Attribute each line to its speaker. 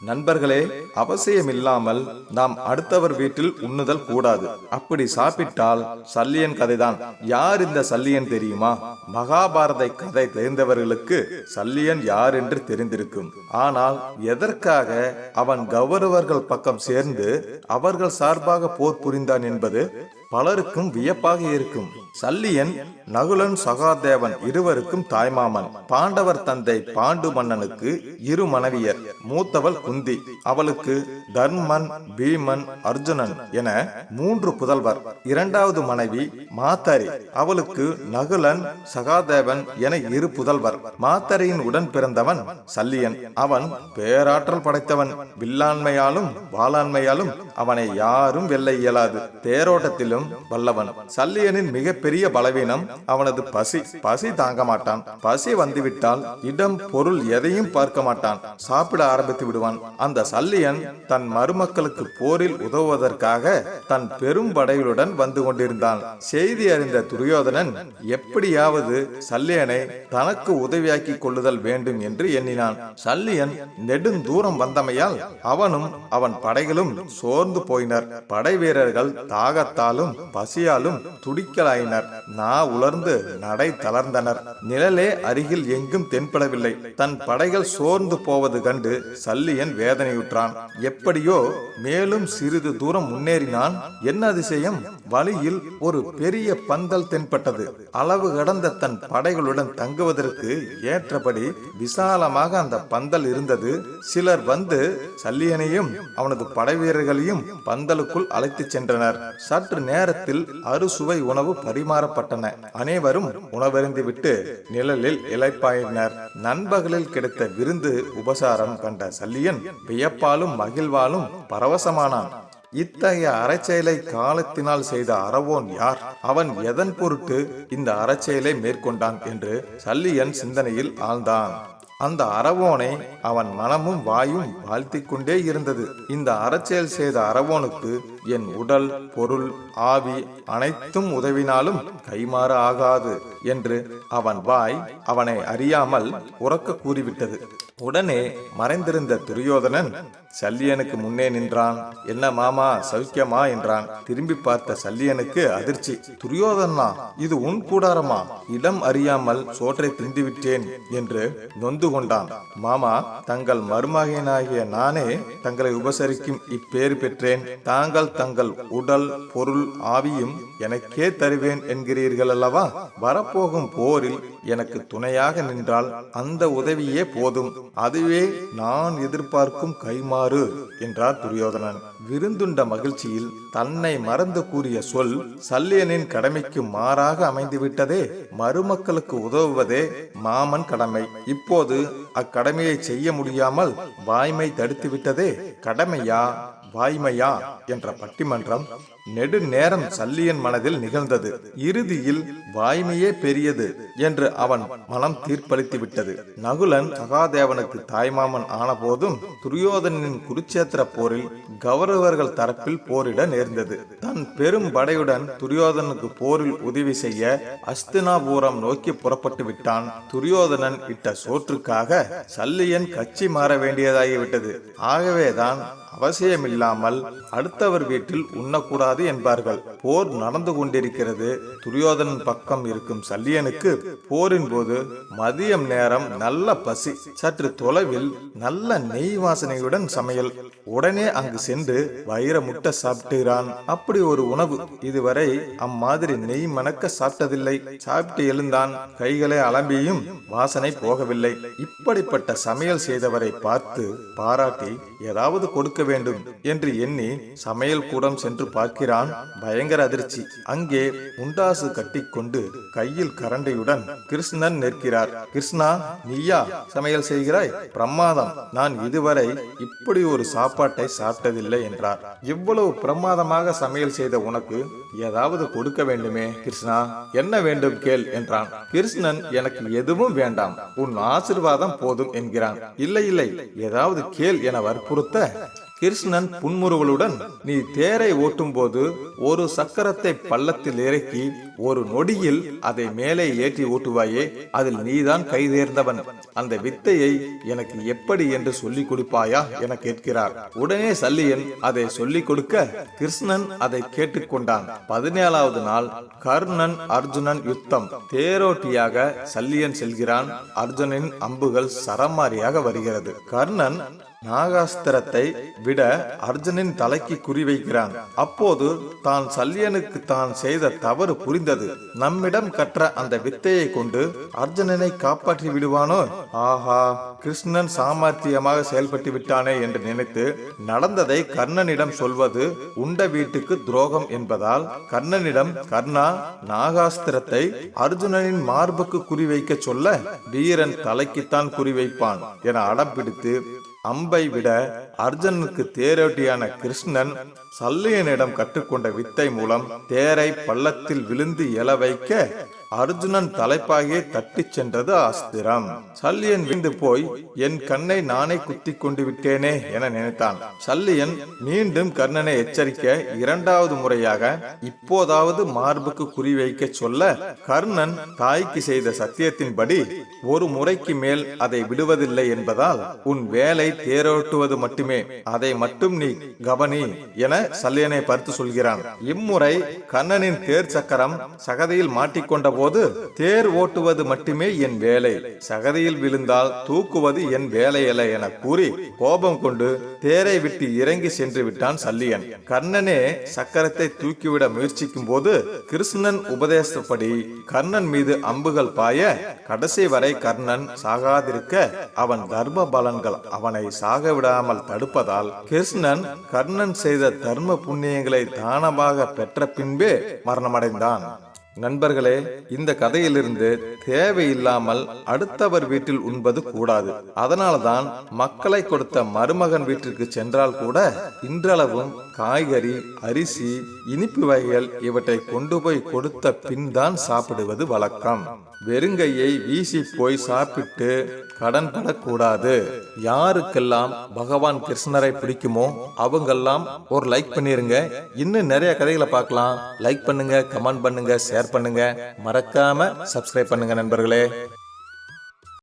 Speaker 1: நண்பர்களே அவசியமில்லாமல் நாம் அடுத்தவர் வீட்டில் உண்ணுதல் கூடாது. அப்படி சாப்பிட்டால் சல்லியன் கதைதான். யார் இந்த சல்லியன் தெரியுமா? மகாபாரத கதை தெரிந்தவர்களுக்கு சல்லியன் யார் என்று தெரிந்திருக்கும். ஆனால் எதற்காக அவன் கௌரவர்கள் பக்கம் சேர்ந்து அவர்கள் சார்பாக போர் புரிந்தான் என்பது பலருக்கும் வியப்பாக இருக்கும். சல்லியன் நகுலன் சகாதேவன் இருவருக்கும் தாய்மாமன். பாண்டவர் தந்தை பாண்டு மன்னனுக்கு இரு மனைவியர் மூத்தவள் குந்தி. அவளுக்கு தர்மன் பீமன் அர்ஜுனன் என மூன்று புதல்வர். இரண்டாவது மனைவி மாத்தாரி. அவளுக்கு நகுலன் சகாதேவன் என இரு புதல்வர். மாத்தாரியின் உடன் பிறந்தவன் சல்லியன். அவன் பேராற்றல் படைத்தவன். வில்லாண்மையாலும் வாளாண்மையாலும் அவனை யாரும் வெல்ல இயலாது. தேரோட்டத்திலும் வல்லவன். சல்லியனின் மிகப்பெரிய பலவீனம் அவனது பசி. பசி தாங்க மாட்டான் பசி வந்துவிட்டால் இடம் பொருள் எதையும் பார்க்க மாட்டான். சாப்பிட ஆரம்பித்து விடுவான். அந்த சல்லியன் தன் மருமக்களுக்கு போரில் உதவுவதற்காக தன் பெரும் படைகளுடன் வந்து கொண்டிருந்தான். செய்தி அறிந்த துரியோதனன் எப்படியாவது சல்லியனை தனக்கு உதவியாக்கி கொள்ளுதல் வேண்டும் என்று எண்ணினான். சல்லியன் நெடுந்தூரம் வந்தமையால் அவனும் அவன் படைகளும் சோர்ந்து போயினர். படை வீரர்கள் தாகத்தாலும் பசியாலும் துடிக்கலாயினர். நா உலர்ந்து நடை தளர்ந்தனர். நிழலே அருகில் எங்கும் தென்படவில்லை. தன் படைகள் சோர்ந்து போவது கண்டு சல்லியன் வேதனையுற்றான். எப்படியோ மேலும் சிறிது தூரம் முன்னேறினான். என்ன அதிசயம்? வழியில் ஒரு பெரிய பந்தல் தென்பட்டது. அளவு கடந்த தன் படைகளுடன் தங்குவதற்கு ஏற்றபடி விசாலமாக அந்த பந்தல் இருந்தது. சிலர் வந்து சல்லியனையும் அவனது படை வீரர்களையும் பந்தலுக்குள் அழைத்துச் சென்றனர். சற்று நேரத்தில் அறுசுவை உணவு பரிமாறப்பட்டன. அனைவரும் உணவருந்திவிட்டு நிழலில் இலைப்பாயினர் நண்பகலில் கிடைத்த விருந்து உபசாரம் கண்ட சல்லியன் வியப்பாலும் மகிழ்வாலும் பரவசமானான். இத்தகைய அறச்செயலை காலத்தினால் செய்த அறவோன் யார்? அவன் எதன் பொருட்டு இந்த அறச்செயலை மேற்கொண்டான் என்று சல்லியன் சிந்தனையில் ஆழ்ந்தான். அந்த அரவோனை அவன் மனமும் வாயும் வாழ்த்திக் கொண்டே இருந்தது. இந்த அறச்செயல் செய்த அரவோனுக்கு என் உடல் பொருள் ஆவி அனைத்தும் உதவினாலும் கைமாற ஆகாது என்று அவன் வாய் அவனை அறியாமல் உறக்க கூறிவிட்டது. உடனே மறைந்திருந்த துரியோதனன் சல்லியனுக்கு முன்னே நின்றான். என்ன மாமா சௌக்கியமா? என்றான். திரும்பி பார்த்த சல்லியனுக்கு அதிர்ச்சி. துரியோதனா இது உன் கூடாரமா? இடம் அறியாமல் சோற்றை தின்றுவிட்டேன் என்று நொந்து கொண்டான். மாமா தங்கள் மருமகனாகிய நானே தங்களை உபசரிக்கும் இப்பேறு பெற்றேன். தாங்கள் தங்கள் உடல் பொருள் ஆவியும் எனக்கே தருவேன் என்கிறீர்கள் அல்லவா வரப்போகும் போரில் எனக்கு துணையாக நின்றால் அந்த உதவியே போதும். அதுவே நான் எதிர்பார்க்கும் கைமாறு என்றார் துரியோதனன். விருந்துண்ட மகிழ்ச்சியில் தன்னை மறந்து கூறிய சொல் சல்லியனின் கடமைக்கு மாறாக அமைந்துவிட்டதே. மருமக்களுக்கு உதவுவதே மாமன் கடமை. இப்போது அக்கடமையை செய்ய முடியாமல் வாய்மை தடுத்து விட்டதே கடமையா? வாய்மையா? என்ற பட்டிமன்றம் நெடு நேரம் சல்லியன் மனதில் நிகழ்ந்தது. இறுதியில் வாய்மையே பெரியது என்று அவன் மனம் தீர்ப்பளித்து விட்டது நகுலன் சகாதேவனுக்கு தாய்மாமன் ஆனபோதும் துரியோதனின் குருச்சேத்திர போரில் கௌரவர்கள் தரப்பில் போரிட நேர்ந்தது. தன் பெரும் படையுடன் துரியோதனுக்கு போரில் உதவி செய்ய அஸ்தினாபுரம் நோக்கி புறப்பட்டு விட்டான். துரியோதனன் இட்ட சோற்றுக்காக சல்லியன் கட்சி மாற வேண்டியதாகிவிட்டது. ஆகவேதான் அவசியமில்லாமல் அடுத்தவர் வீட்டில் உண்ணக்கூடாது என்பார்கள். போர் நடந்து கொண்டிருக்கிறது. துரியோதனன் பக்கம் இருக்கும் சல்லியனுக்கு போரின் போது மதியம் நேரம் நல்ல பசி சற்று தொலைவில் நல்ல நெய் வாசனையுடன் சமையல். உடனே அங்கு சென்று வயிற முட்டை சாப்பிட்டுகிறான் அப்படி ஒரு உணவு. இதுவரை அம்மாதிரி நெய் மணக்க சாப்பிட்டதில்லை. சாப்பிட்டு எழுந்தான். கைகளை அலம்பியும் வாசனை போகவில்லை. இப்படிப்பட்ட சமையல் செய்தவரை பார்த்து பாராட்டி ஏதாவது கொடுக்க வேண்டும் என்று எண்ணி சமையல் கூடம் சென்று பார்க்கிறான். பயங்கர அதிர்ச்சி. அங்கே முண்டாசு கட்டிக்கொண்டு கையில் கரண்டையுடன் கிருஷ்ணன் நிற்கிறார். கிருஷ்ணா நீயா சமையல் செய்கிறாய்? பிரமாதம். நான் இதுவரை இப்படி ஒரு சாப்பாட்டை சாப்பிட்டதில்லை என்றார். இவ்வளவு பிரமாதமாக சமையல் செய்த உனக்கு ஏதாவது கொடுக்க வேண்டுமே கிருஷ்ணா? என்ன வேண்டும் கேள் என்றான். கிருஷ்ணன் எனக்கு எதுவும் வேண்டாம். உன் ஆசிர்வாதம் போதும் என்கிறான். இல்லை இல்லை. ஏதாவது கேள் என வற்புறுத்த கிருஷ்ணன் புன்முறுவலுடன் நீ தேரை ஓட்டும்போது ஒரு சக்கரத்தை பள்ளத்தில் இறக்கி ஒரு நொடியில் அதை மேலே ஏற்றி ஓட்டுவாயே அதில் நீதான் கைதேர்ந்தவன். அந்த வித்தையை எனக்கு எப்படி என்று சொல்லிக் கொடுப்பாயா? என கேட்கிறார். உடனே சல்லியன் அதை சொல்லிக் கொடுக்க கிருஷ்ணன் அதை கேட்டுக்கொண்டான் பதினேழாவது நாள் கர்ணன் அர்ஜுனன் யுத்தம். தேரோட்டியாக சல்லியன் செல்கிறான். அர்ஜுனின் அம்புகள் சரமாரியாக வருகிறது. கர்ணன் நாகாஸ்திரத்தை விட அர்ஜுனின் தலைக்கு குறிவைக்கிறான் அப்போது தான் சல்யனுக்கு தான் செய்த தவறு புரிந்தது. நம்மிடம் கற்ற அந்த வித்தையை கொண்டு அர்ஜுனனை காப்பாற்றி விடுவானோ? ஆஹா கிருஷ்ணன் சாமர்த்தியமாக செயல்பட்டு விட்டானே என்று நினைத்து நடந்ததை கர்ணனிடம் சொல்வது உண்ட வீட்டுக்கு துரோகம் என்பதால் கர்ணனிடம் கர்ணா நாகாஸ்திரத்தை அர்ஜுனனின் மார்புக்கு குறிவைக்க சொல்ல வீரன் தலைக்குத்தான் குறிவைப்பான் என அடம் பிடித்து அம்பை விட அர்ஜுனுக்கு தேரோட்டியான கிருஷ்ணன் சல்லியனிடம் கற்றுக்கொண்ட வித்தை மூலம் தேரை பள்ளத்தில் விழுந்து எழ வைக்க அர்ஜுனன் தலைப்பாகியே தட்டிச் சென்றது அஸ்திரம் சல்லியன் விழுந்து போய் என் கண்ணை நானே குத்தி கொண்டு விட்டேனே என நினைத்தான். சல்லியன் மீண்டும் கர்ணனை எச்சரிக்க இரண்டாவது முறையாக இப்போதாவது மார்புக்கு குறிவைக்க சொல்ல கர்ணன் தாய்க்கு செய்த சத்தியத்தின்படி ஒரு முறைக்கு மேல் அதை விடுவதில்லை என்பதால் உன் வேலை தேரோட்டுவது மட்டுமே. அதை மட்டும் நீ கவனி என சல்லியனை பார்த்து சொல்கிறான். இம்முறை கர்ணனின் தேர் சக்கரம் சகதியில் மாட்டிக்கொண்ட போது தேர் ஓட்டுவது மட்டுமே என் வேலை. சகதியில் விழுந்தால் தூக்குவது என் வேலை அல்ல என கூறி கோபம் கொண்டு தேரை விட்டு இறங்கி சென்று விட்டான் சல்லியன். கர்ணனே சக்கரத்தை தூக்கிவிட முயற்சிக்கும் போது கிருஷ்ணன் உபதேசப்படி கர்ணன் மீது அம்புகள் பாய கடைசி வரை கர்ணன் சாகாதிருக்க அவன் தர்ம பலன்கள் அவனை சாக விடாமல் தடுப்பதால் கிருஷ்ணன் கர்ணன் செய்த தர்ம புண்ணியங்களை தானமாக பெற்ற பின்பே மரணமடைந்தான். நண்பர்களே இந்த கதையிலிருந்து தேவையில்லாமல் அடுத்தவர் வீட்டில் உண்பது கூடாது. அதனால்தான் மக்களை கொடுத்த மருமகன் வீட்டிற்கு சென்றால் கூட இன்றளவும் காய்கறி அரிசி இனிப்பு வகைகள் இவற்றை கொண்டு போய் கொடுத்த பின் தான் சாப்பிடுவது வழக்கம். வெறுங்கையை வீசி போய் சாப்பிட்டு கடன் படக்கூடாது. யாருக்கெல்லாம் பகவான் கிருஷ்ணரை பிடிக்குமோ அவங்கெல்லாம் ஒரு லைக் பண்ணிருங்க. இன்னும் நிறைய கதைகளை பார்க்கலாம். லைக் பண்ணுங்க கமெண்ட் பண்ணுங்க ஷேர் பண்ணுங்க. மறக்காம சப்ஸ்கிரைப் பண்ணுங்க நண்பர்களே.